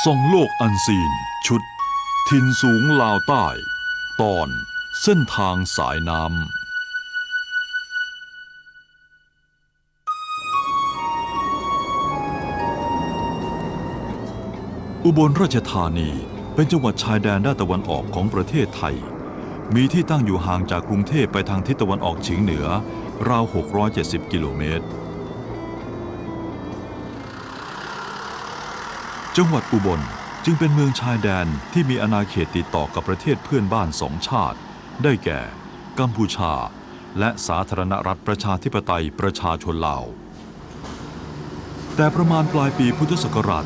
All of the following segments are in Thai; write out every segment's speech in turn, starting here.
ส่องโลกอันซีนชุด ทินสูงลาวใต้ ตอนเส้นทางสายน้ำอุบลราชธานีเป็นจังหวัดชายแดนด้านตะวันออกของประเทศไทย มีที่ตั้งอยู่ห่างจากกรุงเทพไปทางทิศตะวันออกเฉียงเหนือ ราว 670 กิโลเมตร จังหวัดอุบลจึงเป็นเมืองชายแดนที่มีอาณาเขตติดต่อกับประเทศเพื่อนบ้านสองชาติ ได้แก่ กัมพูชา และสาธารณรัฐประชาธิปไตยประชาชนลาว แต่ประมาณปลายปีพุทธศักราช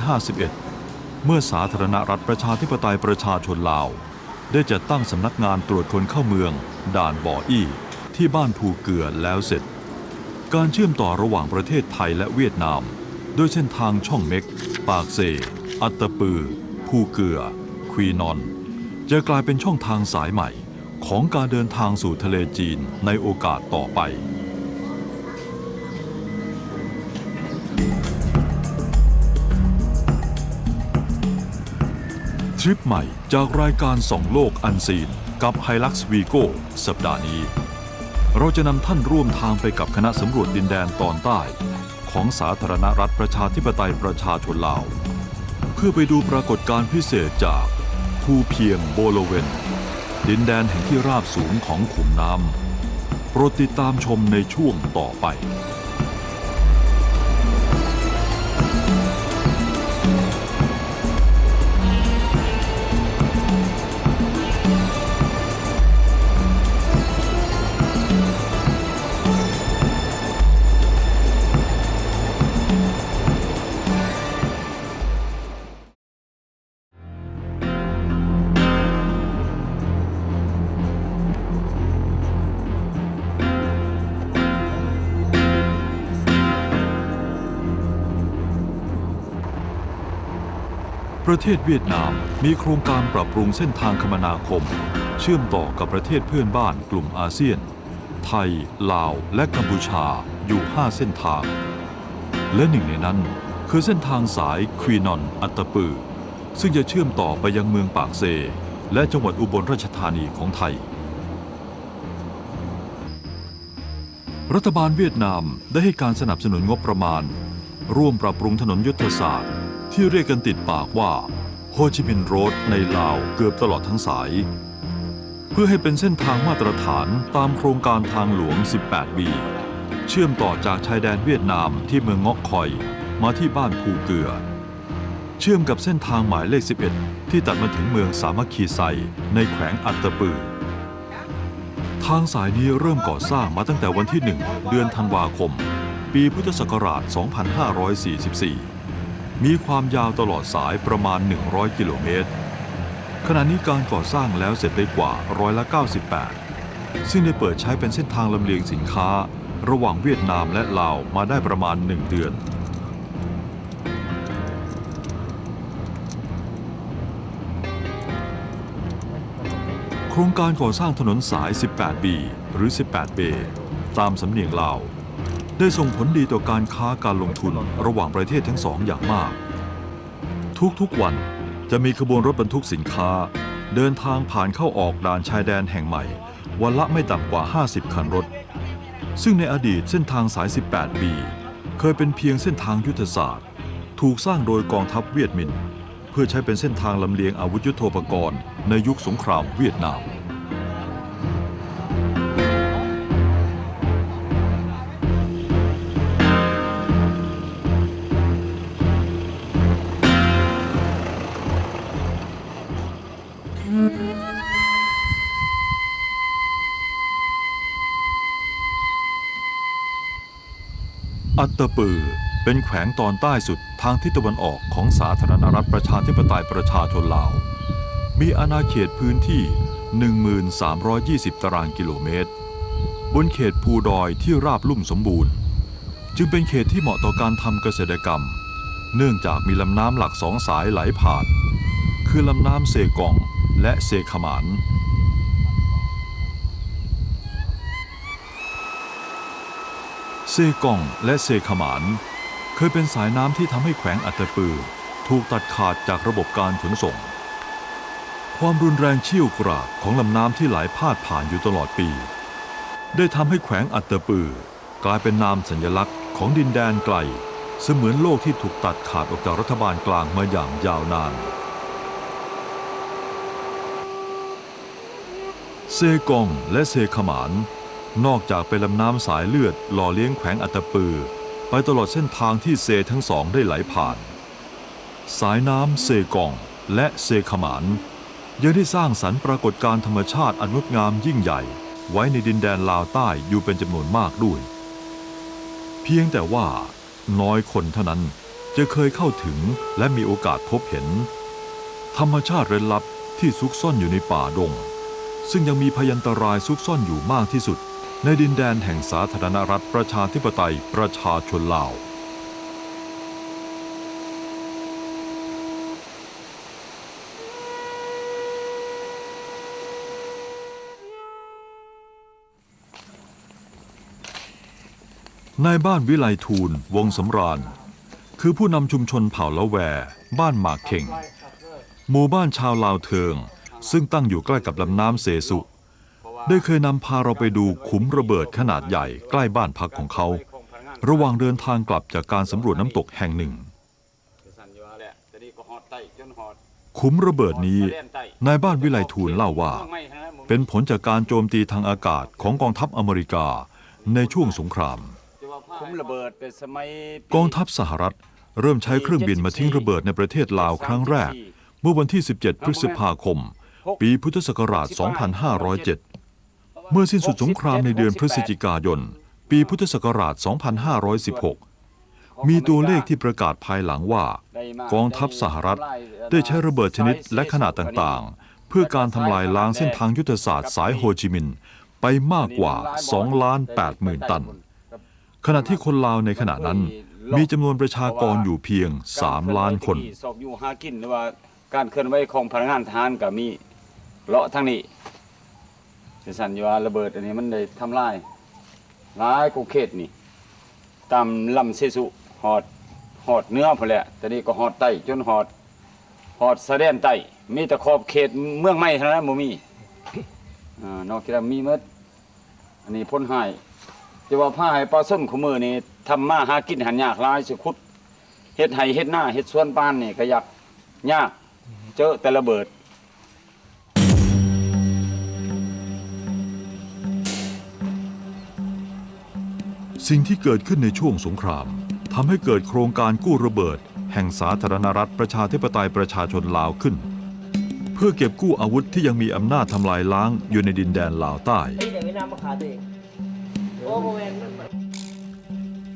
2551 เมื่อสาธารณรัฐประชาธิปไตยประชาชนลาว ได้จัดตั้งสำนักงานตรวจคนเข้าเมือง ด่านบ่ออี้ ที่บ้านภูเกือแล้วเสร็จ การเชื่อมต่อระหว่างประเทศไทยและเวียดนาม โดยเส้นทางช่องเม็ก ปากเซ อัตตปือ ภูเกือ ควีนอน จะกลายเป็นช่องทางสายใหม่ ของการเดินทางสู่ทะเลจีนในโอกาสต่อไปทริปใหม่จากรายการส่องโลกอันซีน กับไฮลักซ์วีโก้สัปดาห์นี้ เราจะนำท่านร่วมทางไปกับคณะสำรวจดินแดนตอนใต้ ของสาธารณรัฐประชาธิปไตยประชาชนลาว เพื่อไปดูปรากฏการณ์พิเศษจากภูเพียงโบโลเวน ดินแดนแห่งที่ราบสูงของขุมน้ำโปรดติดตามชมในช่วงต่อไป ประเทศเวียดนามมีโครงการปรับปรุงเส้นทางคมนาคม เชื่อมต่อกับประเทศเพื่อนบ้านกลุ่มอาเซียน ไทย ลาว และกัมพูชาอยู่ 5 เส้นทาง และหนึ่งในนั้นคือเส้นทางสายควีนอนอัตตปือ ซึ่งจะเชื่อมต่อไปยังเมืองปากเซ และจังหวัดอุบลราชธานีของไทย รัฐบาลเวียดนามได้ให้การสนับสนุนงบประมาณ ร่วมปรับปรุงถนนยุทธศาสตร์ ที่เรียกกันติดปากว่าโฮจิมินห์โรดในลาวเกือบตลอดทั้งสาย เพื่อให้เป็นเส้นทางมาตรฐานตามโครงการทางหลวง 18 บีเชื่อมต่อจากชายแดนเวียดนามที่เมืองงอกคอยมาที่บ้านภูเกือ เชื่อมกับเส้นทางหมายเลข 11 ที่ตัดมาถึงเมืองสามัคคีไซในแขวงอัตตปือ ทางสายนี้เริ่มก่อสร้างมาตั้งแต่วันที่ 1 เดือนธันวาคม ปีพุทธศักราช 2544 มีความยาวตลอดสายประมาณ 100 กิโลเมตร ขณะนี้การก่อสร้างแล้วเสร็จไปกว่าร้อยละ98 ซึ่งได้เปิดใช้เป็นเส้นทางลำเลียงสินค้า ระหว่างเวียดนามและลาวมาได้ประมาณ 1 เดือนโครงการก่อสร้างถนนสาย 18บีหรือ 18เบตามสำเนียงลาว ได้ส่งผลดีต่อการค้าการลงทุนระหว่างประเทศทั้งสองอย่างมาก ทุกๆวันจะมีขบวนรถบรรทุกสินค้า เดินทางผ่านเข้าออกด่านชายแดนแห่งใหม่ วันละไม่ต่ำกว่า 50 คันรถ ซึ่งในอดีตเส้นทางสาย 18บีเคยเป็นเพียงเส้นทางยุทธศาสตร์ ถูกสร้างโดยกองทัพเวียดมิน เพื่อใช้เป็นเส้นทางลำเลียงอาวุธยุโทโธปกรณ์ในยุคสงครามเวียดนาม ตตปือ เป็นแขวงตอนใต้สุดทางทิศตะวันออกของสาธารณรัฐประชาธิปไตยประชาชนลาว มีอาณาเขตพื้นที่ 1320 ตารางกิโลเมตร บนเขตภูดอยที่ราบลุ่มสมบูรณ์ จึงเป็นเขตที่เหมาะต่อการทำเกษตรกรรม เนื่องจากมีลำน้ำหลักสองสายไหลผ่าน คือลำน้ำเซกองและเซขมาน เซกองและเซขมาน เคยเป็นสายน้ำที่ทำให้แขวงอัตตปือ ถูกตัดขาดจากระบบการขนส่ง ความรุนแรงเชี่ยวกรากของลำน้ำที่ไหลพาดผ่านอยู่ตลอดปี ได้ทำให้แขวงอัตตปือ กลายเป็นนามสัญลักษณ์ของดินแดนไกล เสมือนโลกที่ถูกตัดขาดออกจากรัฐบาลกลางมาอย่างยาวนานเซกองและเซขมาน นอกจากเป็นลำน้ำสายเลือดหล่อเลี้ยงแขวงอัตปือ ไปตลอดเส้นทางที่เซทั้งสองได้ไหลผ่าน สายน้ำเซกองและเซขมานยังได้สร้างสรรค์ปรากฏการธรรมชาติอันงดงามยิ่งใหญ่ ไว้ในดินแดนลาวใต้อยู่เป็นจำนวนมากด้วย เพียงแต่ว่าน้อยคนเท่านั้นจะเคยเข้าถึงและมีโอกาสพบเห็น ธรรมชาติเร้นลับที่ซุกซ่อนอยู่ในป่าดง ซึ่งยังมีพยันตรายซุกซ่อนอยู่มากที่สุด ในดินแดนแห่งสาธารณรัฐประชาธิปไตยประชาชนลาว นายบ้านวิไลทูลวงสำราญ คือผู้นำชุมชนเผ่าละแว บ้านหมากเข่ง หมู่บ้านชาวลาวเทิง ซึ่งตั้งอยู่ใกล้กับลำน้ำเสสุ ได้เคยนำพาเราไปดูขุมระเบิดขนาดใหญ่ใกล้บ้านพักของเขา ระหว่างเดินทางกลับจากการสำรวจน้ำตกแห่งหนึ่ง ขุมระเบิดนี้นายบ้านวิไลทูลเล่าว่า เป็นผลจากการโจมตีทางอากาศของกองทัพอเมริกาในช่วงสงคราม กองทัพสหรัฐเริ่มใช้เครื่องบินมาทิ้งระเบิดในประเทศลาวครั้งแรก เมื่อวันที่ 17 พฤษภาคม ปีพุทธศักราช 2507 เมื่อสิ้นสุดสงครามในเดือนพฤศจิกายน ปีพุทธศักราช 2516 มีตัวเลขที่ประกาศภายหลังว่า กองทัพสหรัฐ ได้ใช้ระเบิดชนิดและขนาดต่างๆ เพื่อการทำลายล้างเส้นทางยุทธศาสตร์สายโฮจิมินห์ไปมากกว่า 2 ล้าน8หมื่นตัน ขณะที่คนลาวในขณะนั้น มีจำนวนประชากรอยู่เพียง 3 ล้านคนการเคลื่อนไหวของพนักงานทหารก็มีเลาะทั้งนี้ จะสั่นอยู่ว่าระเบิดอันนี้มันได้ทำลายหลายกูเขตนี่ตามลำเซซุหอดหอดเนื้อพอแหละแต่นี่ก็หอดไตจนหอดหอดสะแดนไตมีแต่ขอบเขตเมืองใหม่เท่านั้นบ่มีอ่านอกจากมีหมดอันนี้พ้นหายจะว่าผ้าให้ปลาส้นขมือนี่ทำมาหากินหันยากลายสิคุดเฮ็ดไห้เฮ็ดหน้าเฮ็ดสวนป้านนี่ก็ยากยากเจอแต่ระเบิด สิ่งที่เกิดขึ้นในช่วงสงครามทำให้เกิดโครงการกู้ระเบิด แห่งสาธารณรัฐประชาธิปไตยประชาชนลาวขึ้น เพื่อเก็บกู้อาวุธที่ยังมีอำนาจทำลายล้างอยู่ในดินแดนลาวใต้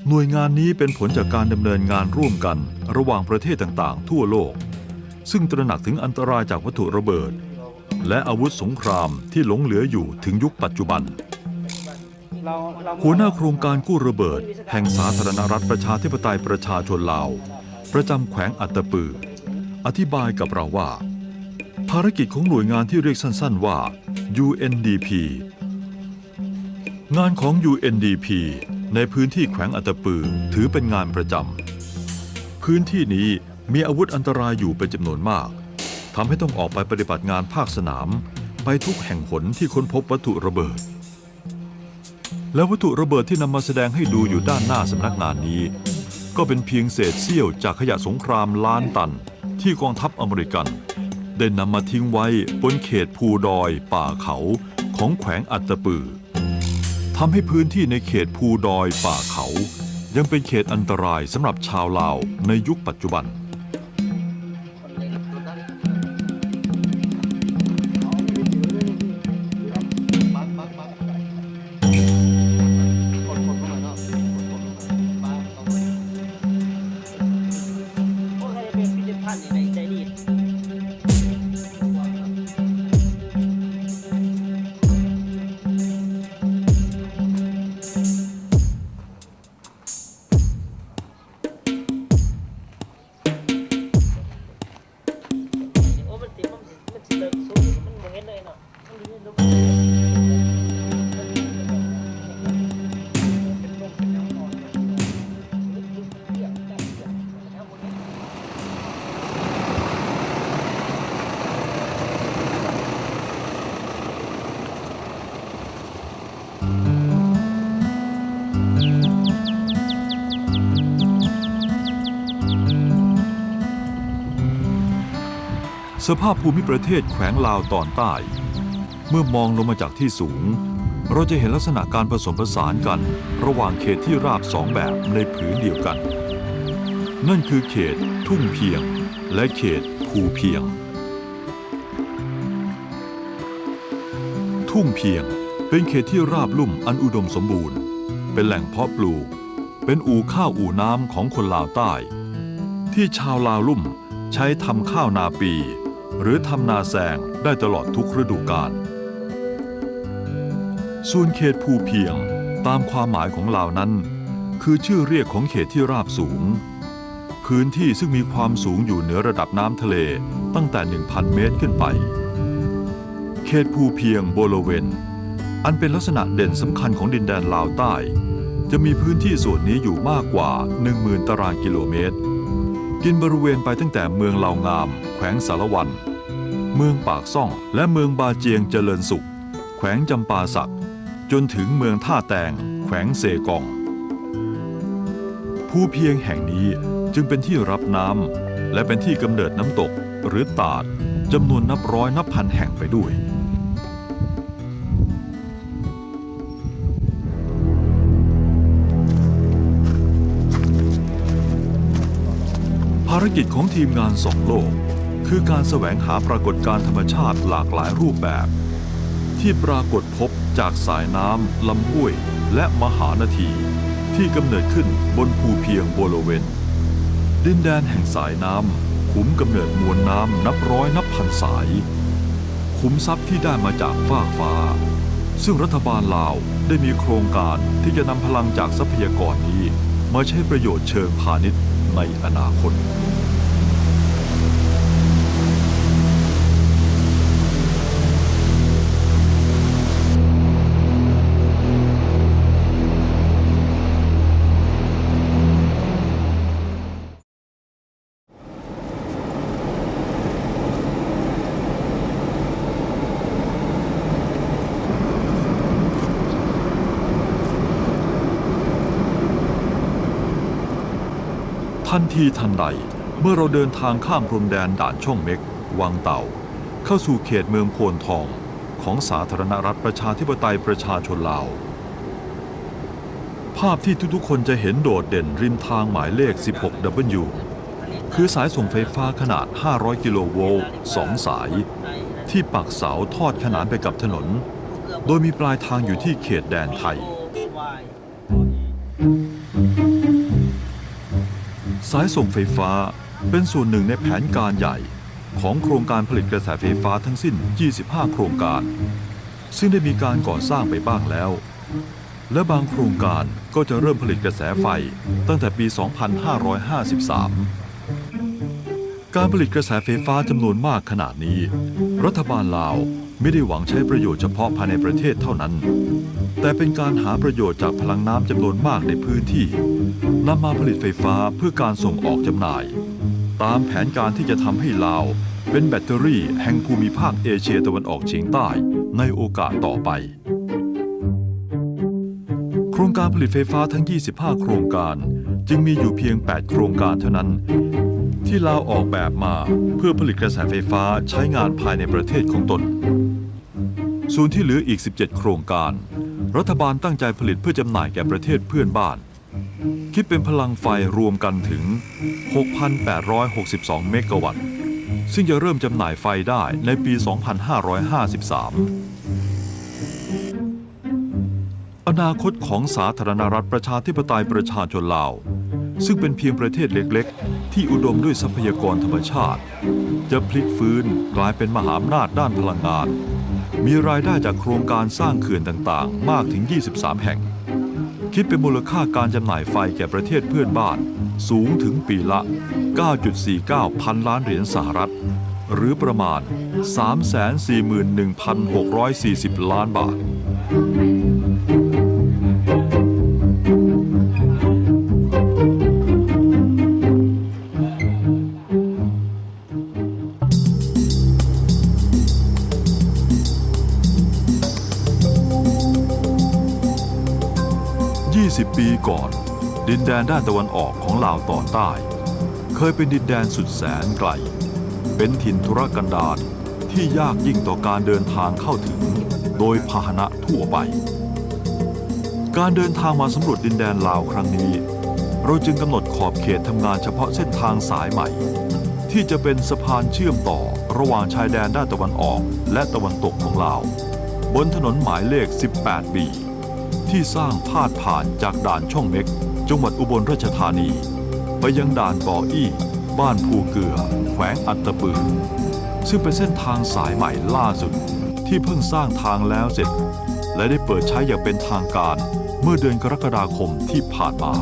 หน่วยงานนี้เป็นผลจากการดำเนินงานร่วมกันระหว่างประเทศต่างๆ ทั่วโลก ซึ่งตระหนักถึงอันตรายจากวัตถุระเบิด และอาวุธสงครามที่หลงเหลืออยู่ถึงยุคปัจจุบัน หัวหน้าโครงการกู้ระเบิด แห่งสาธารณรัฐประชาธิปไตยประชาชนลาว ประจำแขวงอัตตปือ อธิบายกับเราว่า ภารกิจของหน่วยงานที่เรียกสั้นๆว่า UNDP งานของ UNDP ในพื้นที่แขวงอัตตปือถือเป็นงานประจำ พื้นที่นี้มีอาวุธอันตรายอยู่เป็นจำนวนมากทำให้ต้องออกไปปฏิบัติงานภาคสนาม ไปทุกแห่งหนที่ค้นพบวัตถุระเบิด และวัตถุระเบิดที่นำมาแสดงให้ดูอยู่ด้านหน้าสำนักงานนี้ ก็เป็นเพียงเศษเสี้ยวจากขยะสงครามล้านตัน ที่กองทัพอเมริกัน ได้นำมาทิ้งไว้บนเขตภูดอย ป่าเขาของแขวงอัตตปือทำให้พื้นที่ในเขตภูดอยป่าเขา ยังเป็นเขตอันตรายสำหรับชาวลาวในยุคปัจจุบัน สภาพภูมิประเทศแขวงลาวตอนใต้ เมื่อมองลงมาจากที่สูง เราจะเห็นลักษณะการผสมผสานกัน ระหว่างเขตที่ราบสองแบบในผืนเดียวกัน นั่นคือเขตทุ่งเพียง และเขตภูเพียง ทุ่งเพียง เป็นเขตที่ราบลุ่มอันอุดมสมบูรณ์ เป็นแหล่งเพาะปลูก เป็นอู่ข้าวอู่น้ำของคนลาวใต้ ที่ชาวลาวลุ่มใช้ทำข้าวนาปี หรือทำนาแซงได้ตลอดทุกฤดูกาล ส่วนเขตภูเพียงตามความหมายของลาวนั้น คือชื่อเรียกของเขตที่ราบสูง พื้นที่ซึ่งมีความสูงอยู่เหนือระดับน้ำทะเลตั้งแต่ 1,000 เมตรขึ้นไป เขตภูเพียงโบโลเวน อันเป็นลักษณะเด่นสำคัญของดินแดนลาวใต้ จะมีพื้นที่ส่วนนี้อยู่มากกว่า 10,000 ตารางกิโลเมตร กินบริเวณไปตั้งแต่เมืองลาวงาม แขวงสารวัน เมืองปากซ่อง และเมืองบาเจียงเจริญสุข แขวงจำปาสัก จนถึงเมืองท่าแตง แขวงเซกองภูเพียงแห่งนี้จึงเป็นที่รับน้ำและเป็นที่กำเนิดน้ำตกหรือตาดจำนวนนับร้อยนับพันแห่งไปด้วยารกิจของทีมงานสองโลก คือการแสวงหาปรากฏการธรรมชาติหลากหลายรูปแบบ ที่ปรากฏพบจากสายน้ำลำห้วย และมหานาที ที่กำเนิดขึ้นบนภูเพียงโบโลเวน ดินแดนแห่งสายน้ำขุมกำเนิดมวลน้ำนับร้อยนับพันสาย ขุมทรัพย์ที่ได้มาจากฟากฟ้า ซึ่งรัฐบาลลาวได้มีโครงการที่จะนำพลังจากทรัพยากรนี้มาใช้ประโยชน์เชิงพาณิชย์ในอนาคต ทันทีทันใด เมื่อเราเดินทางข้ามพรมแดนด่านช่องเม็ก วังเต่า เข้าสู่เขตเมืองโพนทองของสาธารณรัฐประชาธิปไตยประชาชนลาว ภาพที่ทุกๆคนจะเห็นโดดเด่นริมทางหมายเลข 16W คือสายส่งไฟฟ้าขนาด 500 กิโลโวลต์สสาย ที่ปักเสาทอดขนานไปกับถนน โดยมีปลายทางอยู่ที่เขตแดนไทย สายส่งไฟฟ้าเป็นส่วนหนึ่งในแผนการใหญ่ ของโครงการผลิตกระแสไฟฟ้าทั้งสิ้น 25 โครงการ ซึ่งได้มีการก่อสร้างไปบ้างแล้ว และบางโครงการก็จะเริ่มผลิตกระแสไฟตั้งแต่ปี 2553 การผลิตกระแสไฟฟ้าจำนวนมากขนาดนี้ รัฐบาลลาว ไม่ได้หวังใช้ประโยชน์เฉพาะภายในประเทศเท่านั้น แต่เป็นการหาประโยชน์จากพลังน้ำจำนวนมากในพื้นที่นำมาผลิตไฟฟ้าเพื่อการส่งออกจำหน่าย ตามแผนการที่จะทำให้ลาว เป็นแบตเตอรี่แห่งภูมิภาคเอเชียตะวันออกเฉียงใต้ในโอกาสต่อไป โครงการผลิตไฟฟ้าทั้ง 25 โครงการจึงมีอยู่เพียง 8 โครงการเท่านั้นที่ลาวออกแบบมาเพื่อผลิตกระแสไฟฟ้าใช้งานภายในประเทศของตน ส่วนที่เหลืออีก 17 โครงการ รัฐบาลตั้งใจผลิตเพื่อจำหน่ายแก่ประเทศเพื่อนบ้าน คิดเป็นพลังไฟรวมกันถึง 6,862 เมกะวัตต์ ซึ่งจะเริ่มจำหน่ายไฟได้ในปี 2553 อนาคตของสาธารณรัฐประชาธิปไตยประชาชนลาว ซึ่งเป็นเพียงประเทศเล็กๆ ที่อุดมด้วยทรัพยากรธรรมชาติ จะพลิกฟื้นกลายเป็นมหาอำนาจด้านพลังงาน มีรายได้จากโครงการสร้างเขื่อนต่างๆ มากถึง 23 แห่ง คิดเป็นมูลค่าการจำหน่ายไฟแก่ประเทศเพื่อนบ้าน สูงถึงปีละ 9.49 พันล้านเหรียญสหรัฐ หรือประมาณ 341,640 ล้านบาท 20ปีก่อน ดินแดนด้านตะวันออกของลาวตอนใต้ เคยเป็นดินแดนสุดแสนไกล เป็นถิ่นธุรกันดารที่ยากยิ่งต่อการเดินทางเข้าถึง โดยพาหนะทั่วไป การเดินทางมาสำรวจดินแดนลาวครั้งนี้ เราจึงกำหนดขอบเขตทำงานเฉพาะเส้นทางสายใหม่ ที่จะเป็นสะพานเชื่อมต่อระหว่างชายแดนด้านตะวันออก และตะวันตกของลาว บนถนนหมายเลข 18 บี ที่สร้างพาดผ่านจากด่านช่องเม็ก จังหวัดอุบลราชธานี ไปยังด่านบ่ออี้ บ้านภูเกือ แขวงอัตตปือ ซึ่งเป็นเส้นทางสายใหม่ล่าสุด ที่เพิ่งสร้างทางแล้วเสร็จ และได้เปิดใช้อย่างเป็นทางการเมื่อเดือนกรกฎาคมที่ผ่านมา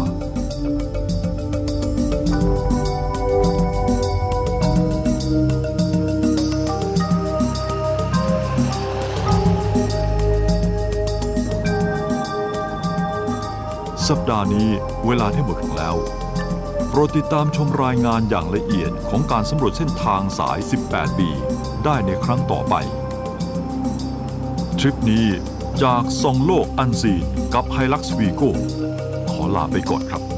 สัปดาห์นี้เวลาได้หมดลงแล้ว โปรดติดตามชมรายงานอย่างละเอียดของการสำรวจเส้นทางสาย 18ปีได้ในครั้งต่อไป ทริปนี้จากสองโลกอันซีนกับไฮลักซ์วีโก้ขอลาไปก่อนครับ